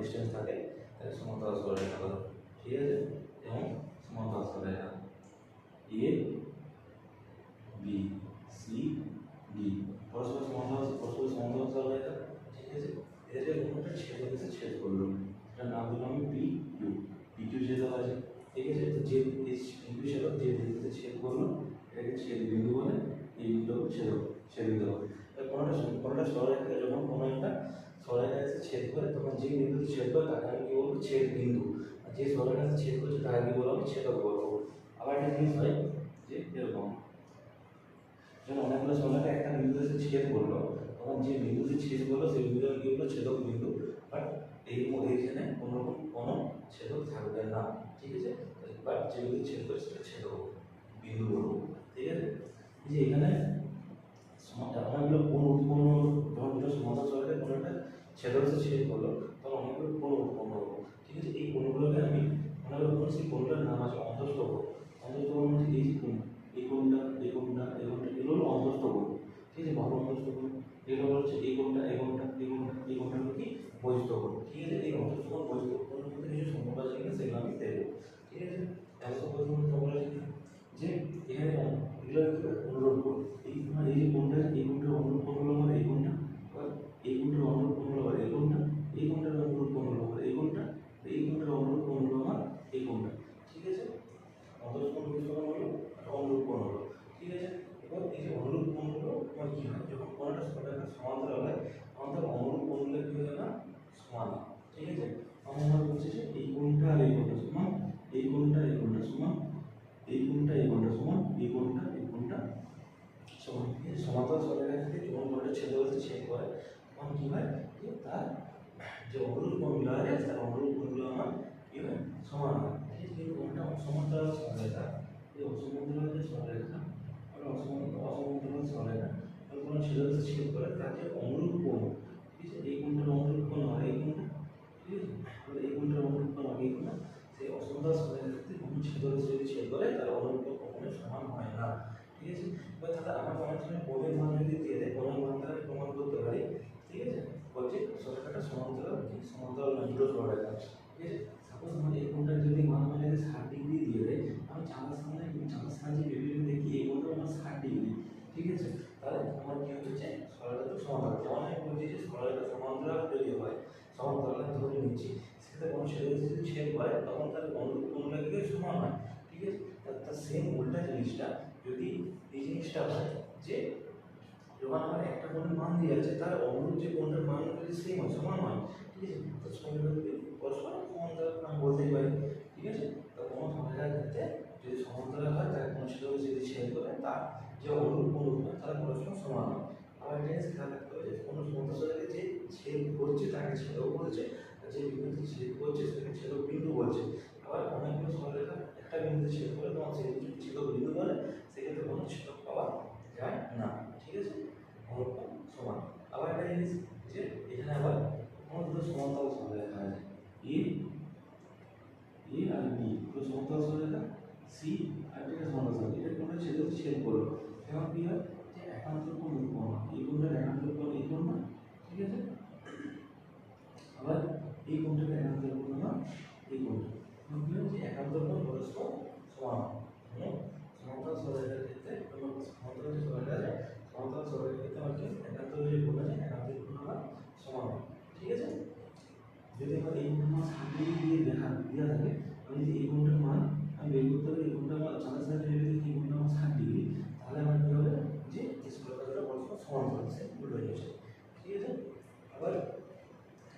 Distance থাকে তাকে সমান্তরাল সরলরেখা বলে ঠিক আছে? এবং সমান্তরাল সরলরেখা এ বি সি ডি পরস্পর সমান্তরাল পরস্পর সমান্তরাল সরলরেখা ঠিক আছে? এদের কোনটা ছেদ হয়েছে ছেদ করল। এটার নাম দিলাম পি কিউ পি কিউ ছেদক আছে, ঠিক আছে? তো যে কিউ ছেদক যে বিন্দুতে ছেদ করল, এটাকে ছেদ বিন্দু বলে, এই বিন্দুকে ছেদক ছেদ বিন্দু কোনোটা কোনোটা সরলরেখা যখন কোনো একটা সরলরেখা এসে ছেদ করে তখন যে বিন্দুতে ছেদ করে তাকে আমি কি বলব? ছেদ বিন্দু। আর যে সরলরেখা ছেদ করছে তাকে কি বলব? ছেদক বলব। আবার একটা জিনিস হয় যে এরকম। যখন অনেকগুলো সরলরেখা একটা বিন্দুতে এসে ছেদ করল, তখন যে বিন্দুতে ছেদ করল সেই বিন্দু কি হলো ছেদক বিন্দু। বাট এই এইখানে কোনোরকম কোনো ছেদক থাকবে না। ঠিক আছে? বাট যে বিন্দু ছেদ করে সেটা ছেদক বিন্দু বলব। ঠিক আছে? যে এখানে অনেকগুলো কোণ উৎপন্ন হলো যখন দুটো সমান্তরাল কোনো ছেদক এসে ছেদ করল। তখন অনেকগুলো কোণ উৎপন্ন হলো ঠিক আছে, এই কোণগুলোকে আমি মনে করব সেই কোণটার নাম আছে অন্তস্থ কোণ অন্তস্থ কোণ মানে এই যে কোণ এই কোণটা এই কোণটা এই কোণটা এগুলো হলো অন্তস্থ কোণ ঠিক আছে বাহু অন্তস্থ কোণ এগুলো হচ্ছে এই কোণটা এই কোণটা এই কোণটা এই হলো কি? বহিস্থ কোণ ঠিক আছে, এই অন্তস্থ কোণ বহিস্থ কোণের মধ্যে কিছু সম্পর্ক আছে কিনা সেগুলো আমি দেখব। ঠিক আছে এত প্রথম সম্পর্ক আছে কিনা? যে এখানে এগুলো হচ্ছে অনুরোধ কোণ এই মানে এই যে কোণটা এই অনুরূপ কোণ হলো আমার এই আবার এই কোণটার অনুরূপ কোণ হলো আমার এই কোণটা এই কোণটার অনুরূপ কোণ হলো আমার এই কোণটা এই কোণটার অনুরূপ কোণ হলো আমার এই কোণটা ঠিক আছে অন্তস্থ কোণ বহিস্থ কোণ হলো একটা অনুরূপ কোণ হলো ঠিক আছে এবার এই যে অনুরূপ কোণগুলো তোমার কি হয় যখন কোণটা সরলরেখা সমান্তরাল হয় তার অনুরূপ কোণগুলো কি হয় না? সমান। ঠিক আছে? তখন আমরা বলছি যে এই কোণটা আর এই কোণটা সমান, এই কোণটা এই কোণটা সমান, এই কোণটা এই কোণটা সমান, এই কোণটা এই কোণটা সমান? সমান্তরাল সরলরেখা থেকে যখন কোণটা ছেদ হতে ছেদ করে তখন কি হয়? যে তার যে অনুরূপ কোণগুলো আছে, তার অনুরূপ কোণগুলো আমার কি হয়? সমান হয়। কিন্তু কোণটা অসমান্তরাল সরলরেখা এই অসমান্তরাল যে সরলরেখা অসমান অসমান্তরাল সরলরেখা কোনো হতে ছেদ করে অনুরূপ কোণ ঠিক আছে? এই কোণটার অনুরূপ কোণ হয় এই কোণটা ঠিক আছে? এই কোণটার অনুরূপ কোণ হয় এই কোণটা সেই সরলরেখার ক্ষেত্রে কোনো ছেদ যদি ছেদ করে তার অনুরূপ কোণ সমান হয় না, ঠিক আছে? এবার তাহলে আমার অনেক সময় কোণের মান যদি দিয়ে দেয় কোণের মান দ্বারা প্রমাণ করতে পারি, ঠিক আছে? বলছে সরলরেখাটা সমান্তরাল সমান্তরাল দুটো সরলরেখা ঠিক আছে? সাপোজ আমার এই কোণটার যদি মান যদি ষাট ডিগ্রি দিয়ে দেয়, আমি চাঁদার সামনে চাঁদার সাহায্যে ভেবে দেখি এই কোণটা আমার ষাট ডিগ্রি, ঠিক আছে? তাহলে আমার কি হচ্ছে সরলরেখা সমান্তরাল। যেমন আমি বলছি যে সরলরেখা সমান্তরাল যদি হয় সমান্তরাল ধরে নিচ্ছি সেটা কোনো ছেদ যদি ছেদ করে তখন তার অনুরূপ কিন্তু সমান হয়। ঠিক আছে? তার তার সেম উল্টা জিনিসটা যদি এই জিনিসটা হয় যে যখন আমার একটা কোণের মান দিয়ে আছে তার অনুরূপ যে কোণটার মান যদি সেম হয়, সমান হয়। ঠিক আছে? তো সমান্তরাল যদি পরস্পর সমান্তরাল আমি বলতেই পারি, ঠিক আছে? তো কোনো সমান্তরাল ক্ষেত্রে যদি সমান্তরাল হয় তার কোনো ছেদ যদি ছেদ করে তার যে কোণ হয় তারা পরস্পর সমান। একটা জিনিস খেয়াল রাখতে যে কোনো সমান্তরালকে যে ছেদ করছে, তাকে ছেদক বলছে, আর যে বিন্দুতে ছেদ করছে, সেটাকে ছেদক বিন্দু বলছে। আবার অনেকগুলো সরলরেখা একটা বিন্দুতে ছেদ করে তখন সেই বিন্দুকে ছেদক বিন্দু বলে, সেক্ষেত্রে কোনো ছেদক পাওয়া যায় না। ঠিক আছে? অনুরূপ সমান। আবার একটা জিনিস যে, এখানে আবার কোনো দুটো সমান্তরাল সরলরেখা আছে। এ এ আর বি, দুটো সমান্তরাল সরলরেখা সি আর এটা সমান্তরাল এটা কোনটা ছেদ ছেদ করল এখন কি হয়? যে উৎপন্ন হয় এই কোণটার একান্ত এই কোণ না, ঠিক আছে? আবার এই কোণটার একান্ত কোণ না এই এখন কি হয় যে একান্তর কোণ পরস্পর সমান? সমান্তরাল সরলরেখার ক্ষেত্রে এবং সমান্তরাল যে সরলরেখা আছে, সমান্তরাল সরলরেখার ক্ষেত্রে আমার কি? একান্তর যে কোণ আছে একান্তর কোণ আমার সমান ঠিক আছে? যদি আমার এই কোণটার মান ষাট দিয়ে দেখা, দেওয়া থাকে আমি যদি এই কোণটার মান, আমি বের করতে পারি, এই কোণটার মান চাঁদের সাথে এই কোণটার মান ষাট ডিগ্রি তাহলে আমার কী হবে যে এই সমান হচ্ছে উল্টো হচ্ছে ঠিক আছে? আবার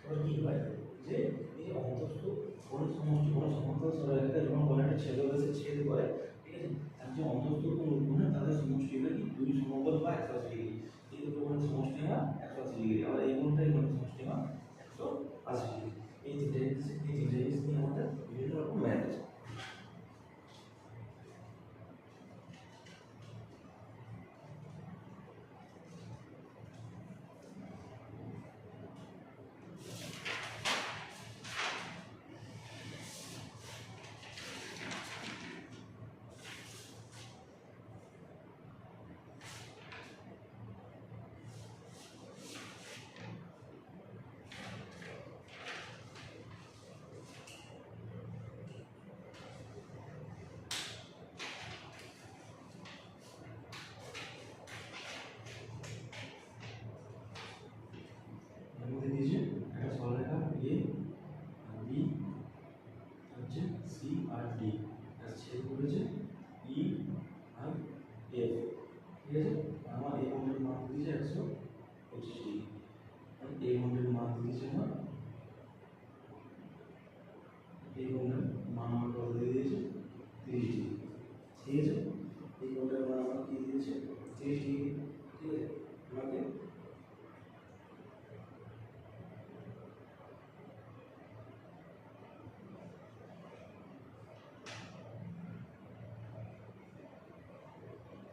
আবার কী হয়? যে এই অন্তস্থ কোনো সমষ্টি কোনো সমান্তরাল সরলরেখা যখন কোনো একটা ছেদ হয়েছে ছেদ করে, ঠিক আছে? তার যে অন্তস্থ কোণ উৎপন্ন তাদের সমষ্টি হলো কি? দুই সমতল বা একশো আশি ডিগ্রি। এই দুটো কোণের সমষ্টি হয় একশো আশি ডিগ্রি। আবার এই কোণটা এই কোণের সমষ্টি হয় একশো আশি ডিগ্রি। এই তিনটে এই তিনটে জিনিস নিয়ে আমাদের এ আর বি হচ্ছে সি আর ডি e আর ছেদ করেছে ই আর এফ ঠিক আছে? আমার এই বন্ধের মান দিয়েছে একশো পঁচিশ ডিগ্রি এই বন্ধের মান দিয়েছে আমার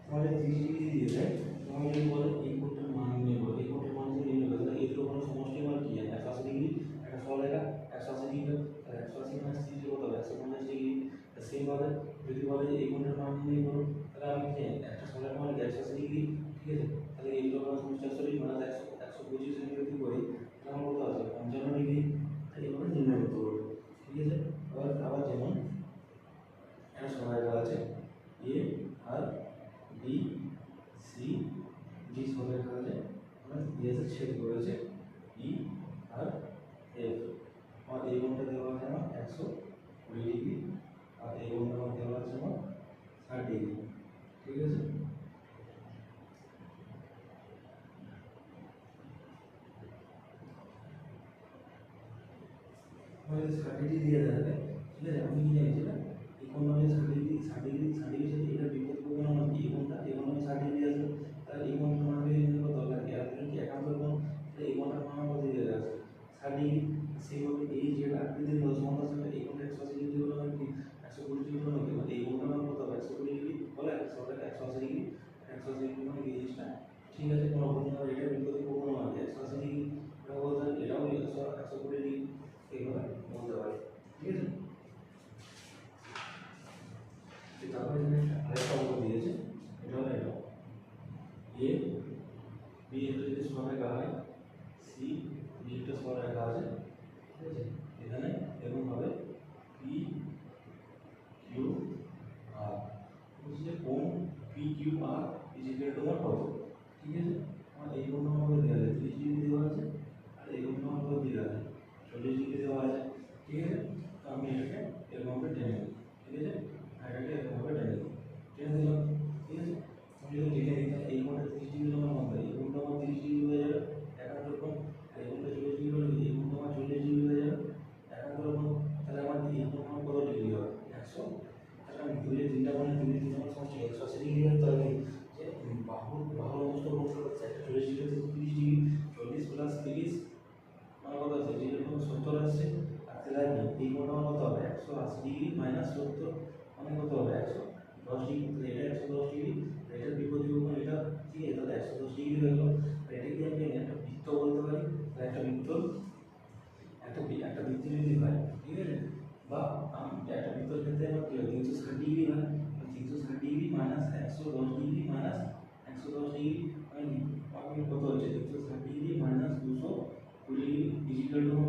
Quelle 我? তারপরে এখানে আরেকটা অঙ্ক দিয়েছে এটা হলো এটা এ বি এর যদি সহায়ক হয়?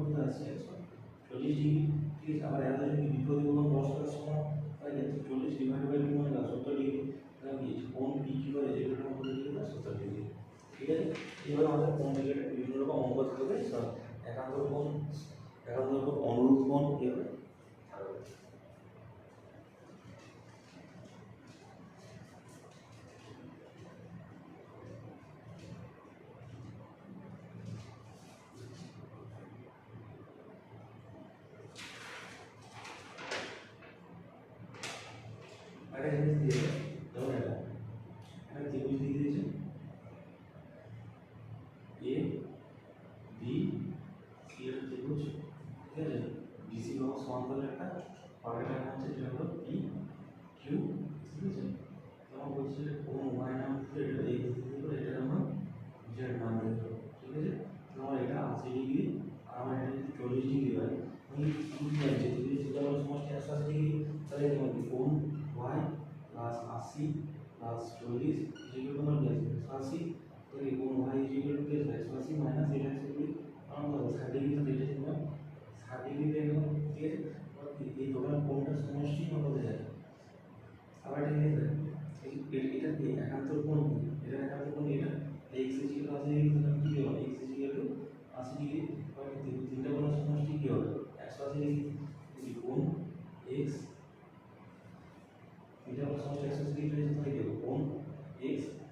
পরিবর্তন আছে আচ্ছা, চল্লিশ ডিগ্রি ঠিক আছে আবার এত ডিগ্রি বিপরীত কোনো সময়, তাই যাচ্ছে চল্লিশ ডিভাইড বাই টু মানে সত্তর ডিগ্রি কোন কী কী করে যে কোনো কত ডিগ্রি না সত্তর ডিগ্রি। ঠিক আছে? এবার আমাদের কোন জায়গাটা বিভিন্ন রকম অঙ্গ থাকবে একান্ত কোন একান্ত কোন অনুরূপ কোন এভাবে सॉरी इज इक्वल टू मान लिया सासी तो ये कोण y is equal to plus y सासी माइनस এটা আসলে আমরা সারি দিয়ে দিতে চাই সারি দিয়ে দেব যে এই টোটাল কোণটা সমষ্টি হবে যায়? আবার ঠিক আছে এটা একান্তর কোণ এটা একান্তর কোণ এটা x is equal to 80 degree কি হবে? x is equal to 80 degree তিনটা কোনো সমষ্টি কি হবে? 180 ডিগ্রি কোণ x তিনটা কোণের সমষ্টি? 180 ডিগ্রি হয়ে যাবে কোণ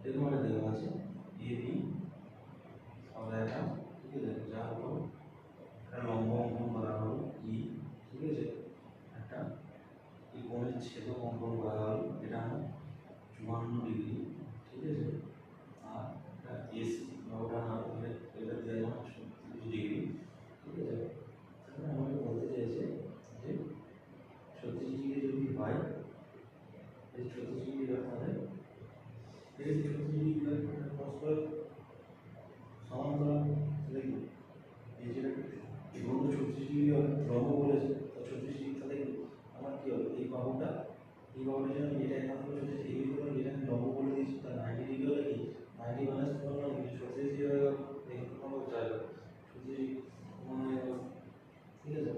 এরকম একটা দেওয়া আছে এ বি আমরা একটা ঠিক আছে যা হলো একটা লম্ব অঙ্কন করা হলো ই ঠিক আছে একটা এই কোণের ছেদক অঙ্কন করা হলো এটা আমার চুয়ান্ন ডিগ্রি ঠিক আছে আর একটা এসি বা ওটা না হলে এটা দেওয়া আমার ছত্রিশ ডিগ্রি ঠিক আছে তাহলে আমাকে বলতে চাইছে যে ছত্রিশ ডিগ্রি যদি হয় এই ছত্রিশ ডিগ্রি তাহলে এই ছত্রিশ ডিগ্রি পরস্পর সমান্তরাল তাহলে কি এই যেটা এই বন্ধু ছত্রিশ ডিগ্রি লম্ব বলেছে তো ছত্রিশ ডিগ্রি তাহলে কি আমার কি হবে এই বাহুটা এই বাহুটার জন্য যেটা এখান থেকে ছত্রিশ ডিগ্রি করে যেটা আমি লম্ব বলে দিয়েছি তার নাইনটি ডিগ্রি হলে কি নাইনটি মাইনাস পনেরো ডিগ্রি ছত্রিশ ডিগ্রি হয়ে গেল এই নম্বর চার ছত্রিশ ডিগ্রি মনে হয়ে গেল ঠিক আছে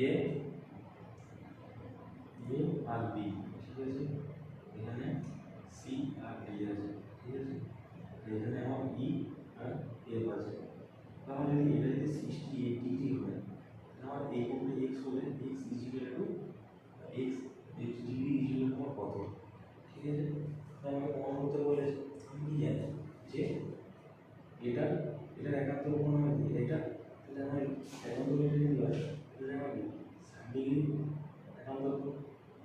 এ এ আর বি ঠিক আছে? এখানে সি আর ডি আছে, ঠিক আছে? এখানে আমার ই আর এফ আছে। তাহলে যদি এটা যদি সিক্সটি এইট ডিগ্রি হয় আমার এই কোণটা এক্স হলে X is equal to X X degree is equal আমার কত? ঠিক আছে? আমাকে প্রমাণ করতে বলেছে, আমি জানি যে এটা এটার একান্ত কোণ হবে, এটা তাহলে আমার একান্ত কোণ যদি হয় তাহলে আমার কি ষাট ডিগ্রি একান্ত কোণ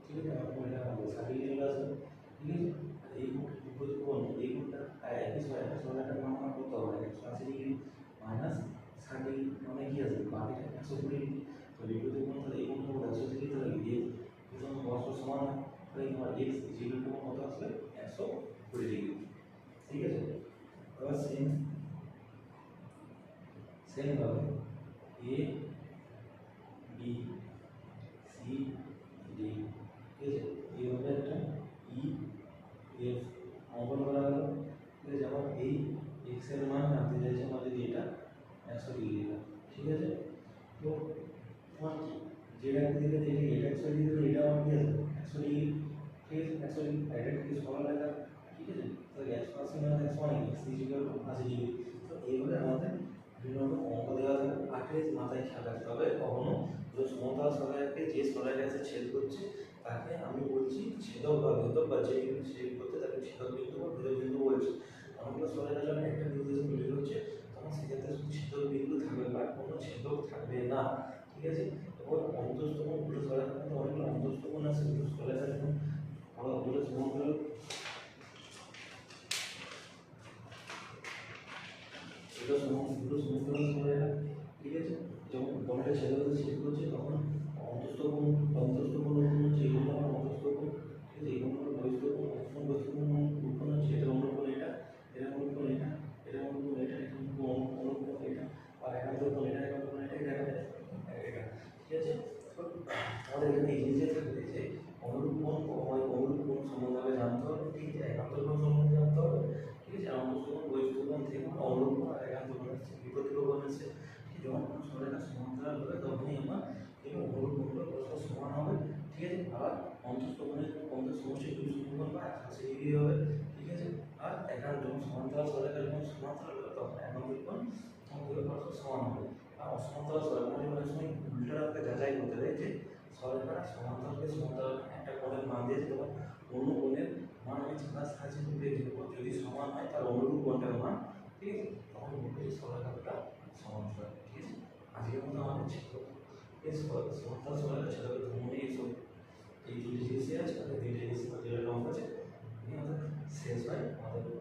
ঠিক আছে আমার কোণটা হবে ষাট ডিগ্রি চলে আসবে ঠিক আছে আর এই কোণ বিপরীত কোণ এই কোণটা আর একই ছয় একটা ছয়টার মান আমার কত হবে একশো আশি ডিগ্রি মাইনাস ষাট ডিগ্রি মানে কি আছে বাকিটা একশো কুড়ি একশো ডিগ্রি তাহলে কি দুজন পরস্পর সমান হয় তাহলে একশো কুড়ি ডিগ্রি ঠিক আছে এবার same A B C D ঠিক আছে এইভাবে একটা ই এফ অঙ্কন করা হলো এই এক্স মান জানতে চাইছে আমার যদি একশো ডিগ্রি ঠিক আছে তো যেটা দিকে এটা এটা একশো ডিগ্রি হলে এটা আমার আছে একশো ডিগ্রি ঠিক আছে একশো ডিগ্রি এটা কি ঠিক আছে তো একশো আশি মানে একশো অনেক এক্স ইজিক্যাল আশি ডিগ্রি তো এইভাবে আমাদের বিভিন্ন রকম অঙ্ক দেওয়া থাকে আগে মাথায় খেয়াল রাখতে হবে কখনো যে সমতল সহায়ককে যে সহায়ক আছে ছেদ করছে তাকে আমি বলছি ছেদক বা ভেদক বা যে ছেদ করতে তাকে ছেদক বিন্দু বা ভেদক বিন্দু বলছি অনেকগুলো সহায়কের জন্য একটা বিন্দু যখন হচ্ছে তখন সেক্ষেত্রে শুধু ছেদক বিন্দু থাকবে বা কোনো না, ঠিক আছে? এবং অন্তস্থ কোণ দুটো কিন্তু মধ্যে অনেকগুলো অন্তস্থ কোণ আছে সহায়ক আছে যেমন আমরা দুটো সমগ্র সমগ্র ঠিক আছে? যখন কোনটা সেগুলো হচ্ছে করছে তখন অন্তঃস্থ অন্তঃস্থ অন্তস্থ কোণ উৎপন্ন হচ্ছে এগুলো আমার অন্তস্থ কোণ ঠিক আছে এগুলো হলো বহিস্থ কোণ অন্তস্থ বহিস্থ কোণ উৎপন্ন হচ্ছে এটা অনুকোণ এটা এটা অনুকোণ এটা এটা অনুকোণ এটা এটা অনুকোণ অনুকোণ এটা আর একান্ত কোণ এটা একান্ত কোণ এটা এটা এটা এটা ঠিক আছে তো আমাদের এখানে জিনিসটা থাকবে যে অনুরূপ কোণ হয় অনুরূপ কোণ সম্বন্ধে জানতে হবে, ঠিক আছে, একান্ত কোণ সম্বন্ধে জানতে হবে, ঠিক আছে অন্তস্থ কোণ বহিস্থ কোণ থেকে অনুরূপ একান্ত কোণ আছে বিপরীত কোণ আছে যখন কোনো সমান্তরাল হবে তখনই আমার এই অনুরূপ কোণগুলো পরস্পর সমান হবে, ঠিক আছে আর অন্তস্থ কোণের অন্তস্থ কোণের দুই সমকোণ বা একশো ডিগ্রি হবে, ঠিক আছে, আর একান্ত যখন সমান্তরাল সরেটা যখন সমান্তরাল হবে তখন একান্ত সমদ্বিবাহু পরস্পর সমান হবে, আর অসমান্তরাল সরলরেখা অনেক সময় উল্টো রাখতে যাচাই করতে হবে যে সরবে না সমান্তরকে সমান্তর একটা কোণের মান দিয়ে দেবো অন্য কোণের মান আমি ছাড়া সাহায্যে মিলিয়ে দেবো যদি সমান হয় তাহলে অনুরূপ কোণের মান, ঠিক আছে? তখন বলব যে সরলরেখাটা সমান্তর ঠিক আছে? আজকের মতো আমাদের ছিল। সমান্তর সরলরেখা ছিল ধমনী এইসব এই দুটি জিনিসই আছে তাদের দুটি জিনিস যেটা রং আছে। শেষ হয় আমাদের